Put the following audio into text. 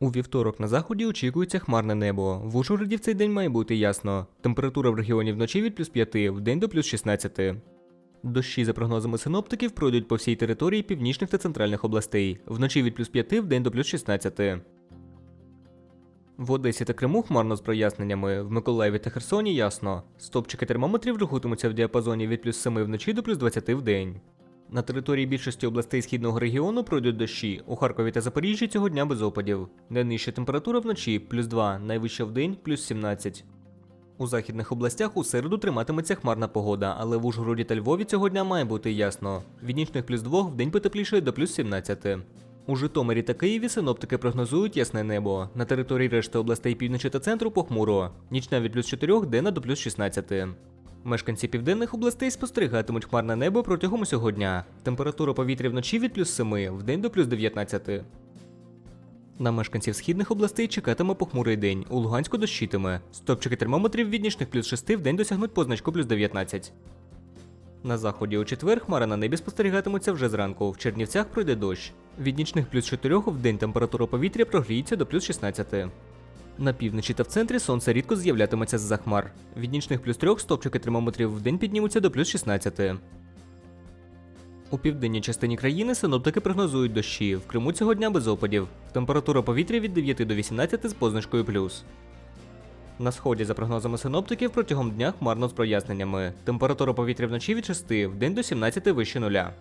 У вівторок на заході очікується хмарне небо. В Ужгороді в цей день має бути ясно. Температура в регіоні вночі від плюс 5, в день до плюс 16. Дощі, за прогнозами синоптиків, пройдуть по всій території північних та центральних областей. Вночі від плюс 5, в день до плюс 16. В Одесі та Криму хмарно з проясненнями. В Миколаєві та Херсоні ясно. Стопчики термометрів рухатимуться в діапазоні від плюс 7 вночі до плюс 20 в день. На території більшості областей східного регіону пройдуть дощі. У Харкові та Запоріжжі цього дня без опадів. Найнижча температура вночі плюс 2, найвища в день плюс 17. У західних областях у середу триматиметься хмарна погода, але в Ужгороді та Львові цього дня має бути ясно. Від нічних плюс 2 в день потеплішає до плюс 17. У Житомирі та Києві синоптики прогнозують ясне небо. На території решти областей півночі та центру похмуро. Нічна від плюс 4, денна до плюс 16. Мешканці південних областей спостерігатимуть хмарне небо протягом усього дня. Температура повітря вночі від плюс 7, в день до плюс 19. На мешканців східних областей чекатиме похмурий день. У Луганську дощитиме. Стопчики термометрів від нічних плюс 6 в день досягнуть позначку плюс 19. На заході у четвер хмари на небі спостерігатимуться вже зранку. В Чернівцях пройде дощ. Від нічних плюс 4 в день температура повітря прогріється до плюс 16. На півночі та в центрі сонце рідко з'являтиметься з-за хмар. Від нічних плюс 3 стопчики термометрів в день піднімуться до плюс 16. У південній частині країни синоптики прогнозують дощі. В Криму цього дня без опадів. Температура повітря від 9 до 18 з позначкою плюс. На сході, за прогнозами синоптиків, протягом дня хмарно з проясненнями. Температура повітря вночі від 6, в день до 17 вище нуля.